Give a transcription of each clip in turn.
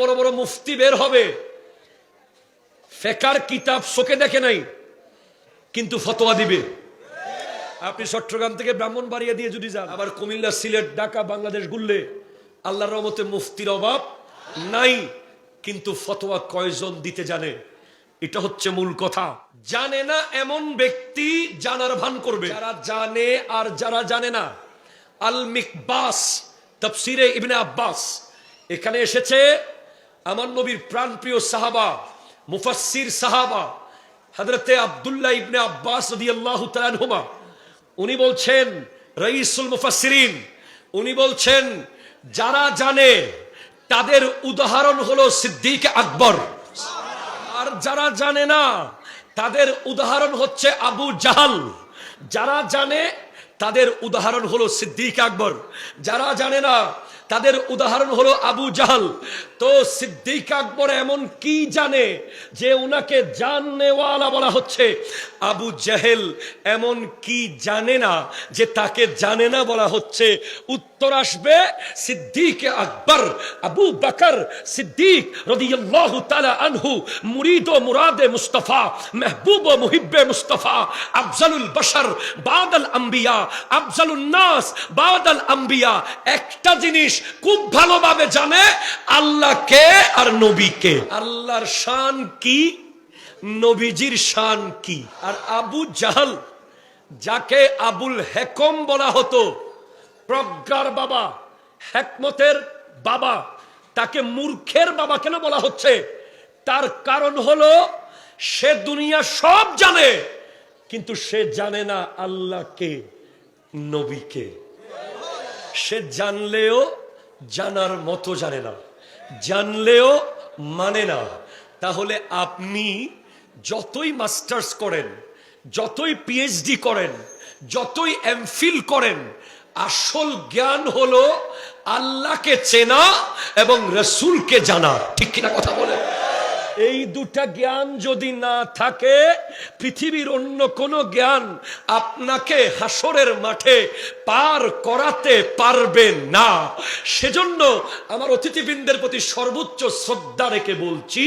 বড় বড় মুফতি বের হবে। ফেকার কিতাব চোখে দেখে নাই কিন্তু ফতোয়া দিবে। আপনি চট্টগ্রাম থেকে ব্রাহ্মণ বাড়িয়ে দিয়ে যদি যান আবার কুমিল্লা সিলেট ঢাকা বাংলাদেশ ঘুরলে আল্লাহর রহমতে মুফতির অভাব নাই কিন্তু ফতোয়া কয়জন দিতে জানে? এটা হচ্ছে মূল কথা। জানে না এমন ব্যক্তি জানার ভান করবে। যারা জানে আর যারা জানে না আল মিকবাস তফসিরে ইবনে আব্বাস। এখানে এসেছে আমার নবীর প্রাণপ্রিয় সাহাবা, মুফাসসির সাহাবা, হযরতে আব্দুল্লাহ ইবনে আব্বাস আনহুমা, উনি বলছেন রঈসুল মুফাসসিরিন উনি বলছেন, যারা জানে, তাদের উদাহরণ হলো সিদ্দিক আকবর। আর যারা জানে না, তাদের উদাহরণ হচ্ছে আবু জাহাল। যারা জানে, তাদের উদাহরণ হলো সিদ্দিক আকবর। যারা জানে না তাদের উদাহরণ হলো আবু জাহাল। তো সিদ্দিক আকবর এমন কি জানে যে উনাকে জাননেওয়ালা বলা হচ্ছে? আবু জাহেল এমন কি জানে না যে তাকে জানে না বলা হচ্ছে? উত্তর আসবে সিদ্দিক আকবর। আবু বকর সিদ্দিক রদিয়াল্লাহু তাআলা আনহু, মুরিদ ও মুরাদে মুস্তাফা, মেহবুব ও মুহিব্বে মুস্তাফা, আফজালুল বশর বাদাল আম্বিয়া, আফজালুন নাস বাদাল আম্বিয়া। একটা জিনিস খুব ভালোভাবে জানে আল্লাহকে আর নবীকে আল্লাহর শান কি? নবীজির শান কি? আর আবু জাহাল, যাকে আবুল হেকম বলা হতো, প্রজ্ঞার বাবা, হেকমতের বাবা, তাকে মূর্খের বাবা কেন বলা হচ্ছে? তার কারণ হলো, সে দুনিয়া সব জানে, কিন্তু সে জানে না আল্লাহকে নবীকে সে জানলেও জানার মতো জানে না। জানলেও মানে না। তাহলে আপনি যতই মাস্টার্স করেন, যতই পিএইচডি করেন, যতই এমফিল করেন, আসল জ্ঞান হলো আল্লাহকে চেনা এবং রসুলকে জানা। ঠিক কিনা কথা বলেন? এই দুটা জ্ঞান যদি না থাকে, পৃথিবীর অন্য কোনো জ্ঞান আপনাকে হাসরের মাঠে পার করাতে পারবে না। সেজন্য আমার অতিথিবৃন্দের প্রতি সর্বোচ্চ শ্রদ্ধা রেখে বলছি,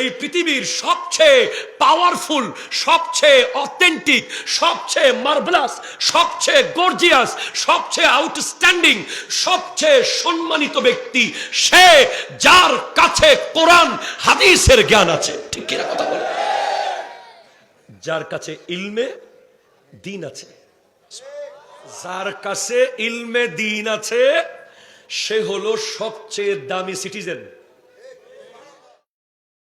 এই পৃথিবীর সবচেয়ে পাওয়ারফুল সবচেয়ে অথেন্টিক সবচেয়ে মার্ভেলাস সবচেয়ে গর্জিয়াস সবচেয়ে আউটস্ট্যান্ডিং সবচেয়ে সম্মানিত ব্যক্তি সে যার কাছে কোরআন, হাদিসের জ্ঞান আছে। ঠিক কিনা কথা বলে যার কাছে ইলমে দিন আছে। যার কাছে ইলমে দিন আছে, সে হলো সবচেয়ে দামি সিটিজেন